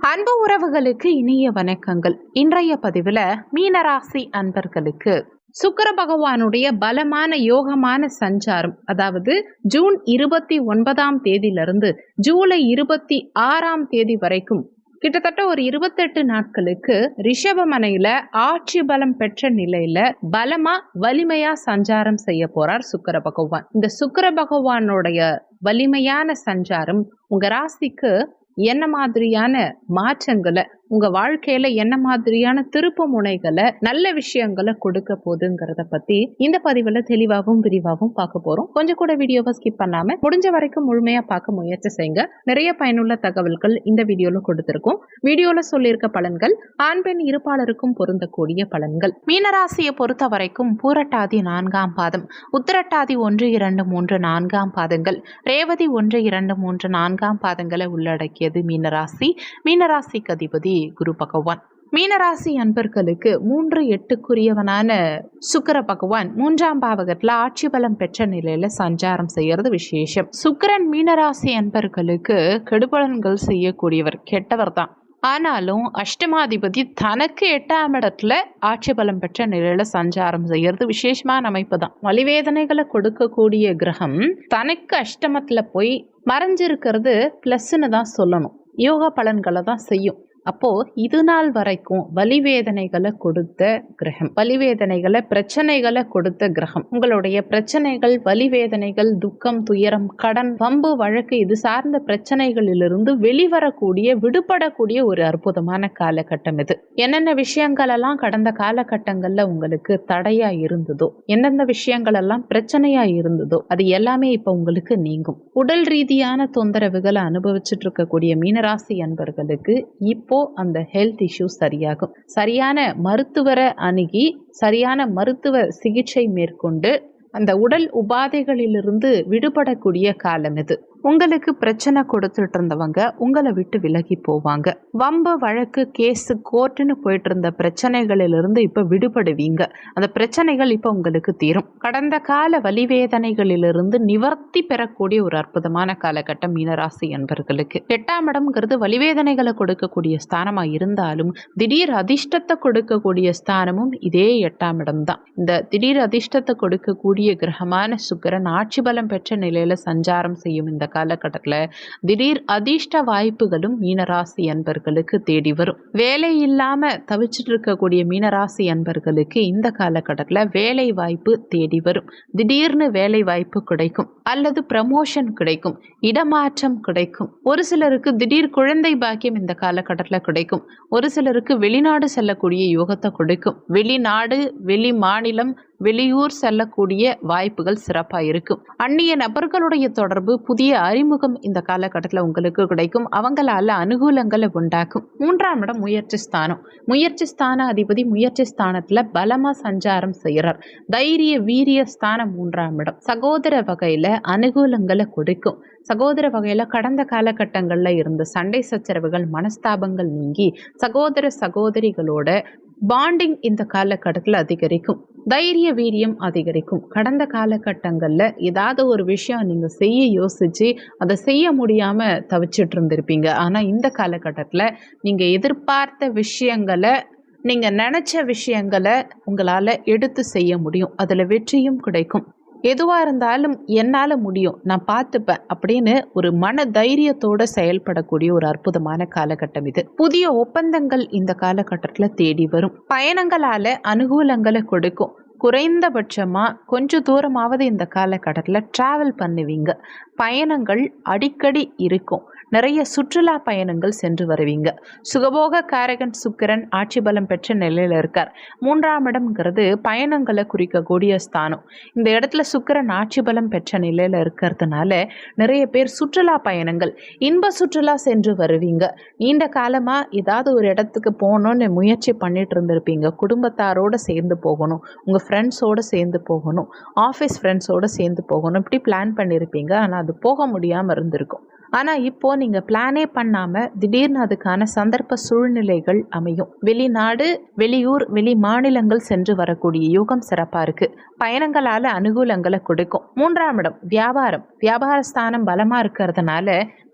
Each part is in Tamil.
அன்பு உறவுகளுக்கு இனிய வணக்கங்கள். இன்றைய பதிவில் மீனராசி அன்பர்களுக்கு சுக்கர பகவானுடைய பலமான யோகமான சஞ்சாரம் அதாவது ஜூன் இருபத்தி ஒன்பதாம் தேதியிலிருந்து ஜூலை இருபத்தி ஆறாம் தேதி வரைக்கும் கிட்டத்தட்ட ஒரு இருபத்தெட்டு நாட்களுக்கு ரிஷபமனையில ஆட்சி பலம் பெற்ற நிலையில பலமா வலிமையா சஞ்சாரம் செய்ய போறார் சுக்கர பகவான். இந்த சுக்கர பகவானுடைய வலிமையான சஞ்சாரம் உங்க ராசிக்கு என்ன மாதிரியான மாற்றங்களை உங்க வாழ்க்கையில என்ன மாதிரியான திருப்பு முனைகளை நல்ல விஷயங்களை கொடுக்க போதுங்கிறத பத்தி இந்த பதிவுல தெளிவாகவும் விரிவாகவும் பார்க்க போறோம். கொஞ்சம் கூட வீடியோவை ஸ்கிப் பண்ணாம முடிஞ்ச வரைக்கும் முழுமையா பார்க்க முயற்சி செய்யுங்க. நிறைய பயனுள்ள தகவல்கள் இந்த வீடியோல கொடுத்திருக்கோம். வீடியோல சொல்லியிருக்க பலன்கள் ஆண் பெண் இருப்பாளருக்கும் பொருந்தக்கூடிய பலன்கள். மீனராசியை பொறுத்த வரைக்கும் பூரட்டாதி நான்காம் பாதம் உத்திரட்டாதி ஒன்று இரண்டு மூன்று நான்காம் பாதங்கள். ரேவதி ஒன்று இரண்டு மூன்று நான்காம் பாதங்களை உள்ளடக்கியது மீனராசி. மீனராசிக்கு அதிபதி குரு பகவான். மீனராசி அன்பர்களுக்கு மூன்று எட்டுக்குரியவனான சுக்கர பகவான் மூன்றாம் பாவகத்துல ஆட்சி பலம் பெற்ற நிலையில சஞ்சாரம் செய்யறது விசேஷம். சுக்கரன் மீனராசி அன்பர்களுக்கு கெடுபலன்கள் செய்யக்கூடியவர் கெட்டவர் தான். ஆனாலும் அஷ்டமாதிபதி தனக்கு எட்டாம் இடத்துல ஆட்சி பலம் பெற்ற நிலையில சஞ்சாரம் செய்யறது விசேஷமான அமைப்பு தான். வலிவேதனைகளை கொடுக்கக்கூடிய கிரகம் தனக்கு அஷ்டமத்துல போய் மறைஞ்சிருக்கிறது பிளஸ்ன்னு தான் சொல்லணும். யோகா பலன்களை தான் செய்யும். அப்போ இது நாள் வரைக்கும் வலிவேதனைகளை கொடுத்த கிரகம் வலிவேதனைகளை பிரச்சனைகளை கொடுத்த கிரகம். உங்களுடைய பிரச்சனைகள் வலிவேதனைகள் துக்கம் துயரம் கடன் வம்பு வழக்கு இது சார்ந்த பிரச்சனைகளிலிருந்து வெளிவரக்கூடிய விடுபடக்கூடிய ஒரு அற்புதமான காலகட்டம் இது. என்னென்ன விஷயங்கள் எல்லாம் கடந்த காலகட்டங்கள்ல உங்களுக்கு தடையா இருந்ததோ எந்தெந்த விஷயங்கள் எல்லாம் பிரச்சனையா இருந்ததோ அது எல்லாமே இப்ப உங்களுக்கு நீங்கும். உடல் ரீதியான தொந்தரவுகளை அனுபவிச்சுட்டு இருக்கக்கூடிய மீனராசி அன்பர்களுக்கு இப்போ அந்த ஹெல்த் இஷ்யூ சரியாகும். சரியான மருத்துவரை அணுகி சரியான மருத்துவ சிகிச்சை மேற்கொண்டு அந்த உடல் உபாதைகளிலிருந்து விடுபடக்கூடிய காலம் இது. உங்களுக்கு பிரச்சனை கொடுத்துட்டு இருந்தவங்க உங்களை விட்டு விலகி போவாங்க. வம்பு வழக்கு கேஸு கோர்ட்டுன்னு போயிட்டு இருந்த பிரச்சனைகளிலிருந்து இப்போ விடுபடுவீங்க. அந்த பிரச்சனைகள் இப்போ உங்களுக்கு தீரும். கடந்த கால வலிவேதனைகளிலிருந்து நிவர்த்தி பெறக்கூடிய ஒரு அற்புதமான காலகட்டம் மீனராசி என்பர்களுக்கு. எட்டாம் இடம்ங்கிறது வலிவேதனைகளை கொடுக்கக்கூடிய ஸ்தானமா இருந்தாலும் திடீர் அதிர்ஷ்டத்தை கொடுக்கக்கூடிய ஸ்தானமும் இதே எட்டாம் இடம் தான் இந்த திடீர் அதிர்ஷ்டத்தை கொடுக்கக்கூடிய கிரகமான சுக்கரன் ஆட்சி பலம் பெற்ற நிலையில சஞ்சாரம் செய்யும் இந்த காலகட்டத்தில் திடீர் அதிர்ஷ்ட வாய்ப்புகளும் மீனராசி அன்பர்களுக்கு தேடி வரும். வேலை இல்லாம தவிச்சிட்டு இருக்கக்கூடிய மீனராசி அன்பர்களுக்கு இந்த காலகட்டத்தில் வேலை வாய்ப்பு தேடி வரும். திடீர்னு வேலை வாய்ப்பு கிடைக்கும். அல்லது ப்ரமோஷன் கிடைக்கும். இடமாற்றம் கிடைக்கும். ஒரு சிலருக்கு திடீர் குழந்தை பாக்கியம் இந்த காலகட்டத்தில் கிடைக்கும். ஒரு சிலருக்கு வெளிநாடு செல்லக்கூடிய யோகத்தை கொடுக்கும். வெளிநாடு வெளி மாநிலம் வெளியூர் செல்லக்கூடிய வாய்ப்புகள் சிறப்பாக இருக்கும். அந்நிய நபர்களுடைய தொடர்பு புதிய அறிமுகம் இந்த காலகட்டத்தில் உங்களுக்கு கிடைக்கும். அவங்களால அனுகூலங்களை உண்டாக்கும். மூன்றாம் இடம் முயற்சி ஸ்தானம். முயற்சி ஸ்தான அதிபதி முயற்சி ஸ்தானத்தில் பலமாக சஞ்சாரம் செய்கிறார் தைரிய வீரிய ஸ்தானம் மூன்றாம் இடம். சகோதர வகையில் அனுகூலங்களை கொடுக்கும். சகோதர வகையில் கடந்த காலகட்டங்களில் இருந்த சண்டை சச்சரவுகள் மனஸ்தாபங்கள் நீங்கி சகோதர சகோதரிகளோட பாண்டிங் இந்த காலகட்டத்தில் அதிகரிக்கும். தைரிய வீரியம் அதிகரிக்கும். கடந்த காலகட்டங்களில் ஏதாவது ஒரு விஷயம் நீங்கள் செய்ய யோசித்து அதை செய்ய முடியாமல் தவிச்சிட்டு இருந்திருப்பீங்க. ஆனால் இந்த காலகட்டத்தில் நீங்கள் எதிர்பார்த்த விஷயங்களை நீங்கள் நினச்ச விஷயங்களை உங்களால் எடுத்து செய்ய முடியும். அதில் வெற்றியும் கிடைக்கும். எதுவாக இருந்தாலும் என்னால் முடியும் நான் பார்த்துப்பேன் அப்படின்னு ஒரு மன தைரியத்தோடு செயல்படக்கூடிய ஒரு அற்புதமான காலகட்டம் இது. புதிய ஒப்பந்தங்கள் இந்த காலகட்டத்தில் தேடி வரும். பயணங்களால் அனுகூலங்களை கொடுக்கும். குறைந்தபட்சமாக கொஞ்சம் தூரமாவது இந்த காலகட்டத்தில் ட்ராவல் பண்ணுவீங்க. பயணங்கள் அடிக்கடி இருக்கும். நிறைய சுற்றுலா பயணங்கள் சென்று வருவீங்க. சுகபோக காரகன் சுக்கிரன் ஆட்சி பலம் பெற்ற நிலையில் இருக்கார். மூன்றாம் இடம்ங்கிறது பயணங்களை குறிக்கக்கூடிய ஸ்தானம். இந்த இடத்துல சுக்கிரன் ஆட்சி பலம் பெற்ற நிலையில் இருக்கிறதுனால நிறைய பேர் சுற்றுலா பயணங்கள் இன்ப சுற்றுலா சென்று வருவீங்க. நீண்ட காலமாக ஏதாவது ஒரு இடத்துக்கு போகணும்னு முயற்சி பண்ணிட்டு இருந்திருப்பீங்க. குடும்பத்தாரோடு சேர்ந்து போகணும் உங்கள் ஃப்ரெண்ட்ஸோடு சேர்ந்து போகணும் ஆஃபீஸ் ஃப்ரெண்ட்ஸோடு சேர்ந்து போகணும். இப்படி பிளான் பண்ணியிருப்பீங்க ஆனால் அது போக முடியாமல் இருந்திருக்கும். ஆனால் இப்போ நீங்கள் பிளானே பண்ணாமல் திடீர்னு அதுக்கான சந்தர்ப்ப சூழ்நிலைகள் அமையும். வெளிநாடு வெளியூர் வெளி மாநிலங்கள் சென்று வரக்கூடிய யோகம் சிறப்பாக இருக்குது பயணங்களால் அனுகூலங்களை கொடுக்கும். மூன்றாம் இடம் வியாபாரம். வியாபார ஸ்தானம் பலமாக இருக்கிறதுனால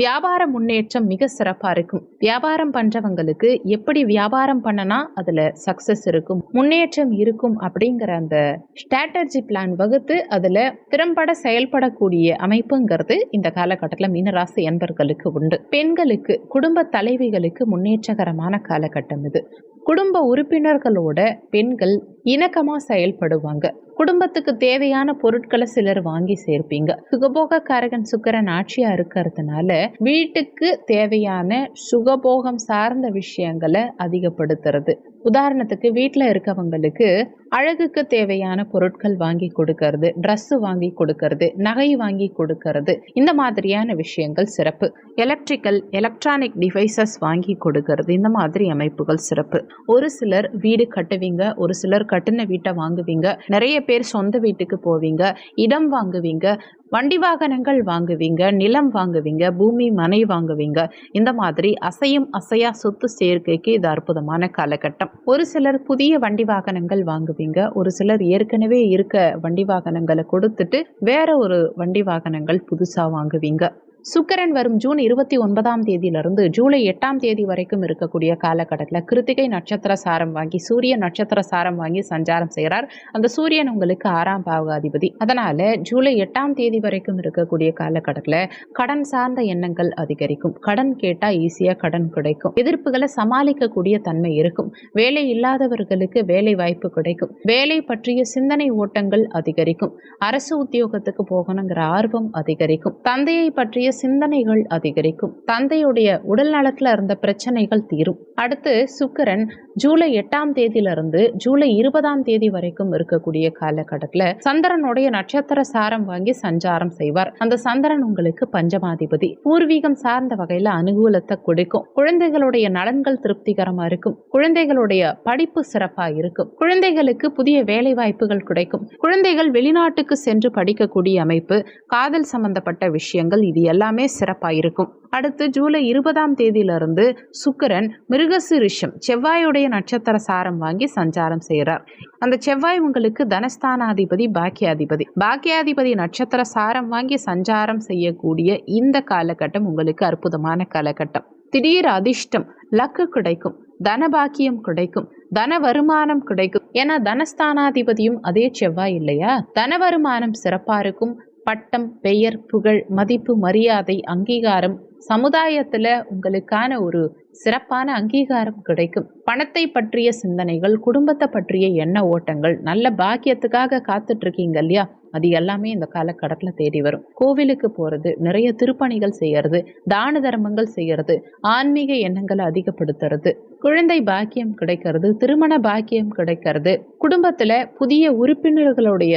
வியாபார முன்னேற்றம் மிக சிறப்பாக இருக்கும். வியாபாரம் பண்ணுறவங்களுக்கு எப்படி வியாபாரம் பண்ணனா அதில் சக்ஸஸ் இருக்கும் முன்னேற்றம் இருக்கும் அப்படிங்கிற அந்த ஸ்ட்ராட்டஜி பிளான் வகுத்து அதில் திறம்பட செயல்படக்கூடிய அமைப்புங்கிறது இந்த காலகட்டத்தில் மீனராசி என்பர்களுக்கு உண்டு. பெண்களுக்கு குடும்ப தலைவிகளுக்கு முன்னேற்றகரமான காலகட்டம் இது. குடும்ப உறுப்பினர்களோட பெண்கள் இணக்கமாக செயல்படுவாங்க. குடும்பத்துக்கு தேவையான பொருட்களை சிலர் வாங்கி சேர்ப்பீங்க. சுகபோக காரகன் சுக்கரன் ஆட்சியா இருக்கிறதுனால வீட்டுக்கு தேவையான சுகபோகம் சார்ந்த விஷயங்களை அதிகப்படுத்துறது. உதாரணத்துக்கு வீட்டில் இருக்கவங்களுக்கு அழகுக்கு தேவையான பொருட்கள் வாங்கி கொடுக்கறது ட்ரெஸ்ஸு வாங்கி கொடுக்கறது நகை வாங்கி கொடுக்கறது இந்த மாதிரியான விஷயங்கள் சிறப்பு. எலக்ட்ரிக்கல் எலக்ட்ரானிக் டிவைசஸ் வாங்கி கொடுக்கறது இந்த மாதிரி அமைப்புகள் சிறப்பு. ஒரு சிலர் வீடு கட்டுவீங்க ஒரு சிலர் கட்டின வீட்டை வாங்குவீங்க நிறைய பேர் சொந்த வீட்டுக்கு போவீங்க இடம் வாங்குவீங்க வண்டி வாகனங்கள் வாங்குவீங்க நிலம் வாங்குவீங்க பூமி மனை வாங்குவீங்க. இந்த மாதிரி அசையும் அசையா சொத்து சேர்க்கைக்கு இது அற்புதமான காலகட்டம். ஒரு சிலர் புதிய வண்டி வாகனங்கள் வாங்குவீங்க ஒரு சிலர் ஏற்கனவே இருக்க வண்டி வாகனங்களை கொடுத்துட்டு வேற ஒரு வண்டி வாகனங்கள் புதுசா வாங்குவீங்க. சுக்கரன் வரும் ஜூன் இருபத்தி ஒன்பதாம் தேதியிலிருந்து ஜூலை எட்டாம் தேதி வரைக்கும் இருக்கக்கூடிய காலகட்டத்தில் கிருத்திகை நட்சத்திர சாரம் வாங்கி சூரிய நட்சத்திர சாரம் வாங்கி சஞ்சாரம் செய்கிறார் அந்த சூரியன் உங்களுக்கு ஆறாம் பாவகாதிபதி. அதனால ஜூலை எட்டாம் தேதி வரைக்கும் இருக்கக்கூடிய காலகட்டத்தில் கடன் சார்ந்த எண்ணங்கள் அதிகரிக்கும். கடன் கேட்டால் ஈஸியாக கடன் கிடைக்கும். எதிர்ப்புகளை சமாளிக்கக்கூடிய தன்மை இருக்கும். வேலை இல்லாதவர்களுக்கு வேலை வாய்ப்பு கிடைக்கும். வேலை பற்றிய சிந்தனை ஓட்டங்கள் அதிகரிக்கும். அரசு உத்தியோகத்துக்கு போகணுங்கிற ஆர்வம் அதிகரிக்கும். தந்தையை பற்றிய சிந்தனைகள் அதிகரிக்கும். தந்தையுடைய உடல் நலத்துல இருந்த பிரச்சனைகள் தீரும். அடுத்து சுக்கரன் ஜூலை எட்டாம் தேதியிலிருந்து ஜூலை இருபதாம் தேதி வரைக்கும் இருக்கக்கூடிய காலகட்டத்தில் சந்திரனுடைய நட்சத்திர சாரம் வாங்கி சஞ்சாரம் செய்வார். அந்த சந்திரன் உங்களுக்கு பஞ்சமாதிபதி. பூர்வீகம் சார்ந்த வகையில அனுகூலத்தை கொடுக்கும். குழந்தைகளுடைய நலன்கள் திருப்திகரமா இருக்கும். குழந்தைகளுடைய படிப்பு சிறப்பா இருக்கும். குழந்தைகளுக்கு புதிய வேலை வாய்ப்புகள் கிடைக்கும். குழந்தைகள் வெளிநாட்டுக்கு சென்று படிக்கக்கூடிய அமைப்பு காதல் சம்பந்தப்பட்ட விஷயங்கள் இது எல்லாமே சிறப்பாக இருக்கும் அடுத்து ஜூலை இருபதாம் தேதியிலிருந்து சுக்கரன் மிருகசிரிஷம் செவ்வாயுடைய நட்சத்திர சாரம் வாங்கி சஞ்சாரம் செய்கிறார். அந்த செவ்வாய் உங்களுக்கு தனஸ்தானாதிபதி பாக்கியாதிபதி. பாக்கியாதிபதி நட்சத்திர சாரம் வாங்கி சஞ்சாரம் செய்யக்கூடிய இந்த காலகட்டம் உங்களுக்கு அற்புதமான காலகட்டம். திடீர் அதிர்ஷ்டம் லக்கு கிடைக்கும் தனபாக்கியம் கிடைக்கும் தன வருமானம் கிடைக்கும். ஏன்னா தனஸ்தானாதிபதியும் அதே செவ்வாய் இல்லையா? தன வருமானம் சிறப்பா இருக்கும் பட்டம் பெயர் புகழ் மதிப்பு மரியாதை அங்கீகாரம் சமுதாயத்துல உங்களுக்கான ஒரு சிறப்பான அங்கீகாரம் கிடைக்கும். பணத்தை பற்றிய சிந்தனைகள் குடும்பத்தை பற்றிய எண்ண ஓட்டங்கள் நல்ல பாக்கியத்துக்காக காத்துட்டு இருக்கீங்க இல்லையா? அது எல்லாமே இந்த காலகட்டத்தில் தேடி வரும். கோவிலுக்கு போகிறது நிறைய திருப்பணிகள் செய்யறது தான தர்மங்கள் செய்கிறது ஆன்மீக எண்ணங்களை அதிகப்படுத்துறது குழந்தை பாக்கியம் கிடைக்கிறது திருமண பாக்கியம் கிடைக்கிறது குடும்பத்தில் புதிய உறுப்பினர்களுடைய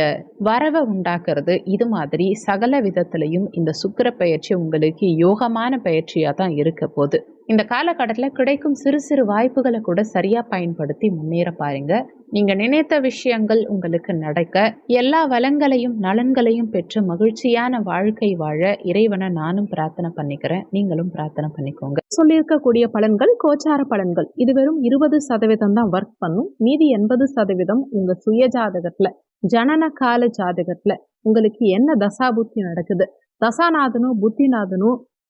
வரவை உண்டாக்குறது இது மாதிரி சகல விதத்திலையும் இந்த சுக்கிர பயிற்சி உங்களுக்கு யோகமான பயிற்சியாக தான் இருக்க போகுது. இந்த காலகட்டத்தில் கிடைக்கும் சிறு சிறு வாய்ப்புகளை கூட சரியாக பயன்படுத்தி முன்னேற பாருங்கள் நீங்க நினைத்த விஷயங்கள் உங்களுக்கு நடக்க எல்லா வளங்களையும் நலன்களையும் பெற்று மகிழ்ச்சியான வாழ்க்கை வாழ இறைவனை நானும் பிரார்த்தனை பண்ணிக்கிறேன். நீங்களும் பிரார்த்தனை பண்ணிக்கோங்க. சொல்லியிருக்கக்கூடிய பலன்கள் கோச்சார பலன்கள். இது வெறும் இருபது சதவீதம் தான் ஒர்க் பண்ணும். மீதி எண்பது சதவீதம் உங்க சுய ஜாதகத்துல ஜனன கால ஜாதகத்துல உங்களுக்கு என்ன தசாபுத்தி நடக்குது? தசாநாதனும் புத்திநாதனும்